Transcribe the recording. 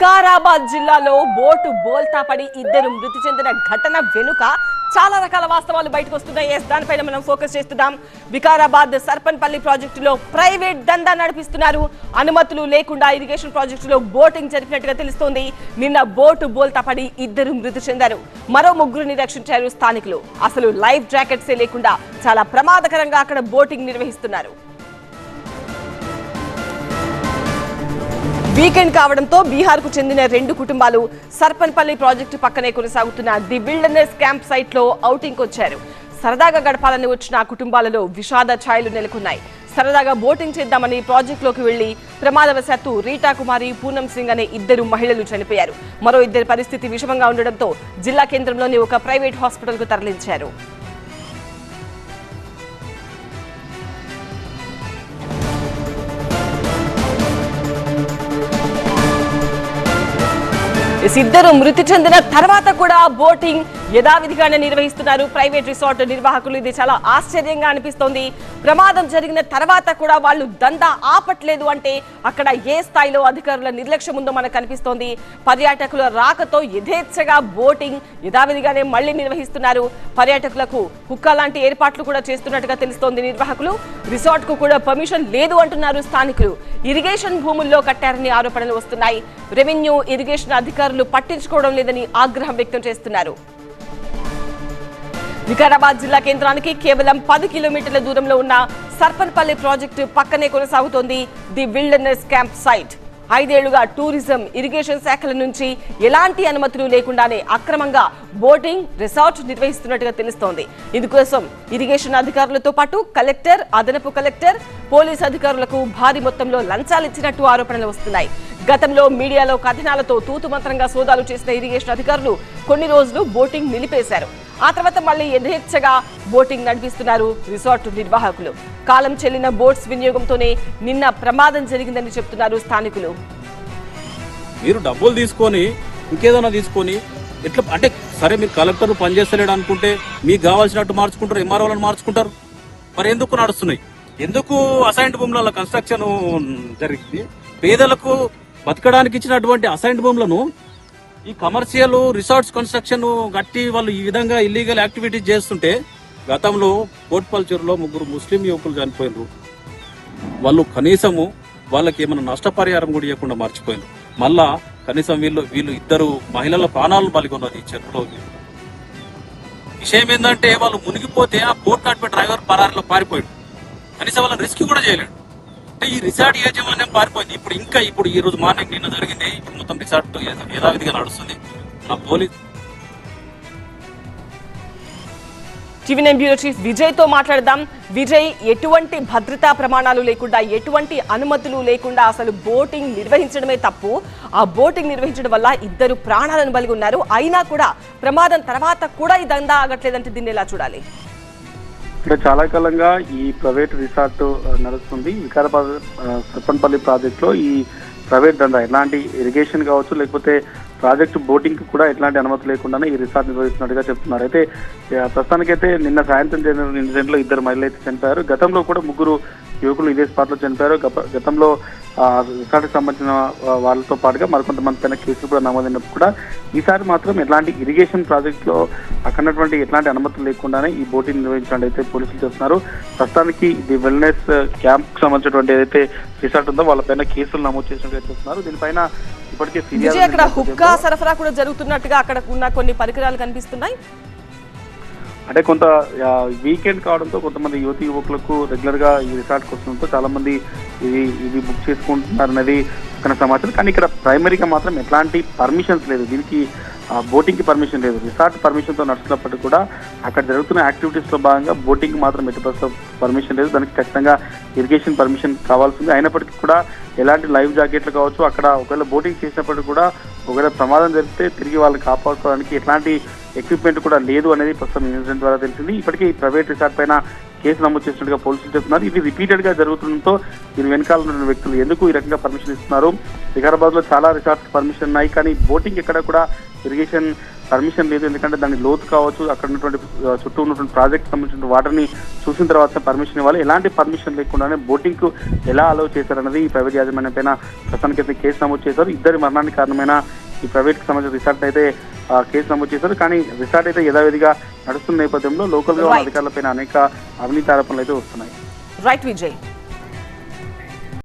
వికారాబాద్ జిల్లాలో బోటు బోల్తా పడి ఇద్దరు మృతి చెందిన ఘటన వెనుక చాలా రకాల వాస్తవాలు బయటకు వస్తున్నాయి. ఎస్ దానిపైన మనం ఫోకస్ చేస్తున్నాం. వికారాబాద్ సర్పన్పల్లి ప్రాజెక్టులో ప్రైవేట్ దందా నడిపిస్తున్నారు. అనుమతులు లేకుండా ఇరిగేషన్ ప్రాజెక్టులో బోటింగ్ జరిపినట్టుగా తెలుస్తోంది. నిన్న బోటు బోల్తా పడి ఇద్దరు మృతి చెందారు. మరో ముగ్గురిని రక్షించారు స్థానికులు. అసలు లైఫ్ జాకెట్సే లేకుండా చాలా ప్రమాదకరంగా అక్కడ బోటింగ్ నిర్వహిస్తున్నారు. వీకెండ్ కావడంతో బీహార్కు చెందిన రెండు కుటుంబాలు సర్పన్పల్లి ప్రాజెక్టు పక్కనే కొనసాగుతున్న ది విల్డర్నెస్ క్యాంప్ సైట్లో ఔటింగ్ వచ్చారు సరదాగా గడపాలని వచ్చిన కుటుంబాలలో విషాద ఛాయలు నెలకొన్నాయి. సరదాగా బోటింగ్ చేద్దామని ప్రాజెక్టులోకి వెళ్ళి ప్రమాదవశాత్తు రీటా కుమారి పూనం సింగ్ అనే ఇద్దరు మహిళలు చనిపోయారు. మరో ఇద్దరి పరిస్థితి విషమంగా ఉండడంతో జిల్లా కేంద్రంలోని ఒక ప్రైవేట్ హాస్పిటల్కు తరలించారు. ఇద్దరు మృతి చెందిన తర్వాత కూడా బోటింగ్ యథావిధిగానే నిర్వహిస్తున్నారు. ప్రైవేట్ రిసార్ట్ నిర్వాహకులు. ఇది చాలా ఆశ్చర్యంగా అనిపిస్తోంది. ప్రమాదం జరిగిన తర్వాత కూడా వాళ్ళు దందా ఆపట్లేదు అంటే అక్కడ ఏ స్థాయిలో అధికారుల నిర్లక్ష్యం ఉందో మనకు కనిపిస్తోంది పర్యాటకుల రాకతో యథేచ్ఛగా బోటింగ్ యథావిధిగానే మళ్ళీ నిర్వహిస్తున్నారు. పర్యాటకులకు హుక్కా లాంటి ఏర్పాట్లు కూడా చేస్తున్నట్టుగా తెలుస్తోంది నిర్వాహకులు. రిసార్ట్కు కూడా పర్మిషన్ లేదు అంటున్నారు స్థానికులు. ఇరిగేషన్ భూముల్లో కట్టారని ఆరోపణలు వస్తున్నాయి. రెవెన్యూ ఇరిగేషన్ అధికారులు పట్టించుకోవడం లేదని ఆగ్రహం వ్యక్తం చేస్తున్నారు. వికారాబాద్ జిల్లా కేంద్రానికి కేవలం పది కిలోమీటర్ల దూరంలో ఉన్న సర్పన్పల్లి ప్రాజెక్టు పక్కనే కొనసాగుతోంది ది విల్డర్నెస్ క్యాంప్ సైట్ ఐదేళ్ళుగా టూరిజం ఇరిగేషన్ శాఖల నుంచి ఎలాంటి అనుమతులు లేకుండానే అక్రమంగా బోటింగ్ రిసార్ట్ నిర్వహిస్తున్నట్టుగా తెలుస్తోంది. ఇందుకోసం ఇరిగేషన్ అధికారులతో పాటు కలెక్టర్ అదనపు కలెక్టర్ పోలీస్ అధికారులకు భారీ మొత్తంలో లంచాలు ఇచ్చినట్టు ఆరోపణలు వస్తున్నాయి. గతంలో మీడియాలో కథనాలతో తూతుమంత్రంగా సోదాలు చేసిన ఇరిగేషన్ అధికారులు కొన్ని రోజులు బోటింగ్ నిలిపేశారు. ఆ తర్వాత మళ్ళీ యథేచ్ఛగా బోటింగ్ నడిపిస్తున్నారు రిసార్ట్ నిర్వాహకులు. కాలం చెల్లిన బోట్స్ వినియోగంతోనే నిన్న ప్రమాదం జరిగిందని చెప్తున్నారు స్థానికులు. మీరు డబ్బులు తీసుకొని ఇంకేదైనా తీసుకొని ఎట్లా అంటే సరే మీరు కలెక్టర్ పనిచేస్తలేడు అనుకుంటే మీకు కావాల్సినట్టు మార్చుకుంటారు ఎంఆర్ఓలను మార్చుకుంటారు. మరి ఎందుకు నడుస్తున్నాయి? ఎందుకు అసైన్డ్ భూములలో కన్స్ట్రక్షన్ జరిగింది? పేదలకు బతకడానికి ఇచ్చినటువంటి అసైన్డ్ భూములను ఈ కమర్షియల్ రిసార్ట్స్ కన్స్ట్రక్షన్ కట్టి వాళ్ళు ఈ విధంగా ఇల్లీగల్ యాక్టివిటీస్ చేస్తుంటే గతంలో కోట్పల్చూరులో ముగ్గురు ముస్లిం యువకులు చనిపోయినారు. వాళ్ళు కనీసము వాళ్ళకి ఏమైనా నష్టపరిహారం కూడా ఇవ్వకుండా మర్చిపోయారు మళ్ళా కనీసం వీళ్ళు వీళ్ళు ఇద్దరు మహిళల ప్రాణాలను బలిగొన్నది ఈ చెరువులో. విషయం ఏంటంటే వాళ్ళు మునిగిపోతే ఆ బోట్ నడిపే డ్రైవర్ పరారిలో పారిపోయాడు. కనీసం వాళ్ళని రిస్క్ కూడా చేయలేడు. అంటే ఈ రిసార్ట్ యాజమాన్యం పారిపోయింది. ఇప్పుడు ఇంకా ఇప్పుడు ఈ రోజు మార్నింగ్ నిన్న జరిగింది. ఇప్పుడు మొత్తం రిసార్ట్ యథావిధిగా నడుస్తుంది. నా police TV nine bureau chief విజయ్తో మాట్లాడదాం. విజయ్ ఎటువంటి భద్రతా ప్రమాణాలు లేకుండా ఎటువంటి అనుమతులు లేకుండా అసలు బోటింగ్ నిర్వహించడమే తప్పు. ఆ బోటింగ్ నిర్వహించడం వల్ల ఇద్దరు ప్రాణాలను బలిగి ఉన్నారు అయినా కూడా ప్రమాదం తర్వాత కూడా ఈ దందా ఆగట్లేదంటే దీన్ని ఎలా చూడాలి? ఇక్కడ చాలా కాలంగా ఈ ప్రైవేట్ రిసార్ట్ నడుస్తుంది. వికారాబాద్ ఆ, సర్పన్పల్లి ప్రాజెక్ట్లో ఈ ప్రైవేట్ దందా ఎలాంటి ఇరిగేషన్ కావచ్చు లేకపోతే ప్రాజెక్టు బోటింగ్ కూడా ఎట్లాంటి అనుమతి లేకుండానే ఈ రిసార్ట్ నిర్వహిస్తున్నట్టుగా చెప్తున్నారు. అయితే ప్రస్తుతానికైతే నిన్న సాయంత్రం జరిగిన ఇన్సిడెంట్లో ఇద్దరు మహిళలు అయితే చనిపోయారు. గతంలో కూడా ముగ్గురు యువకులు ఇదే స్పాట్లో చనిపోయారు గతంలో రిసార్ట్కి సంబంధించిన వాళ్ళతో పాటుగా మరికొంతమంది పైన కేసులు కూడా నమోదైనప్పుడు కూడా ఈసారి మాత్రం ఎలాంటి ఇరిగేషన్ ప్రాజెక్ట్లో అక్కడ ఉన్నటువంటి ఎట్లాంటి అనుమతులు లేకుండానే ఈ బోటింగ్ నిర్వహించడానికి అయితే పోలీసులు చేస్తున్నారు ప్రస్తుతానికి ది వెల్నెస్ క్యాంప్ సంబంధించినటువంటి ఏదైతే రిసార్ట్ ఉందో వాళ్ళపైన కేసులు నమోదు చేసినట్టు చేస్తున్నారు దీనిపైన ఇప్పటికే విజయ్ అక్కడ హుక్కా సరఫరా కూడా జరుగుతున్నట్టుగా అక్కడ ఉన్న కొన్ని పరికరాలు కనిపిస్తున్నాయి. అంటే కొంత వీకెండ్ కావడంతో కొంతమంది యువతి యువకులకు రెగ్యులర్గా ఈ రిసార్ట్ వస్తుండటంతో చాలా మంది ఇది ఇది బుక్ చేసుకుంటున్నారు అనేది అక్కడ సమాచారం. కానీ ఇక్కడ ప్రైమరీగా మాత్రం ఎట్లాంటి పర్మిషన్స్ లేదు. దీనికి బోటింగ్కి పర్మిషన్ లేదు. రిసార్ట్ పర్మిషన్తో నడుస్తున్నప్పటికీ కూడా అక్కడ జరుగుతున్న యాక్టివిటీస్లో భాగంగా బోటింగ్ మాత్రం ఎట్టి పర్మిషన్ లేదు. దానికి ఖచ్చితంగా ఇరిగేషన్ పర్మిషన్ కావాల్సింది అయినప్పటికీ కూడా ఎలాంటి లైఫ్ జాకెట్లు కావచ్చు అక్కడ ఒకవేళ బోటింగ్ చేసినప్పటికీ కూడా ఒకవేళ ప్రమాదం జరిగితే తిరిగి వాళ్ళని కాపాడుకోవడానికి ఎట్లాంటి ఎక్విప్మెంట్ కూడా లేదు అనేది ప్రస్తుతం ఇన్సిడెంట్ ద్వారా తెలిసింది. ఇప్పటికే ఈ ప్రైవేట్ రిసార్ట్ పైన కేసు నమోదు చేసినట్టుగా పోలీసులు చెప్తున్నారు ఇది రిపీటెడ్గా జరుగుతుండటంతో దీని వెనకాల ఉన్న వ్యక్తులు ఎందుకు ఈ రకంగా పర్మిషన్ ఇస్తున్నారు? వికారాబాద్లో చాలా రిసార్ట్స్ పర్మిషన్ ఉన్నాయి. కానీ బోటింగ్ ఎక్కడ కూడా ఇరిగేషన్ పర్మిషన్ లేదు ఎందుకంటే దాని లోతు కావచ్చు అక్కడ ఉన్నటువంటి చుట్టూ ఉన్నటువంటి ప్రాజెక్ట్ సంబంధించిన వాటర్ని చూసిన తర్వాత పర్మిషన్ ఇవ్వాలి. ఎలాంటి పర్మిషన్ లేకుండానే బోటింగ్కు ఎలా అలౌ చేశారన్నది ఈ ప్రైవేట్ యాజమాన్యం పైన ప్రస్తుతానికి అయితే కేసు నమోదు చేశారు. ఇద్దరి మరణానికి కారణమైన ఈ ప్రైవేట్కి సంబంధించిన రిసార్ట్ అయితే కేసు నమోదు చేశారు. కానీ రిసార్ట్ అయితే యథావిధిగా నడుస్తున్న నేపథ్యంలో లోకల్గా. అధికారులపైన అనేక అవినీతి ఆరోపణలు అయితే వస్తున్నాయి. రైట్ విజయ్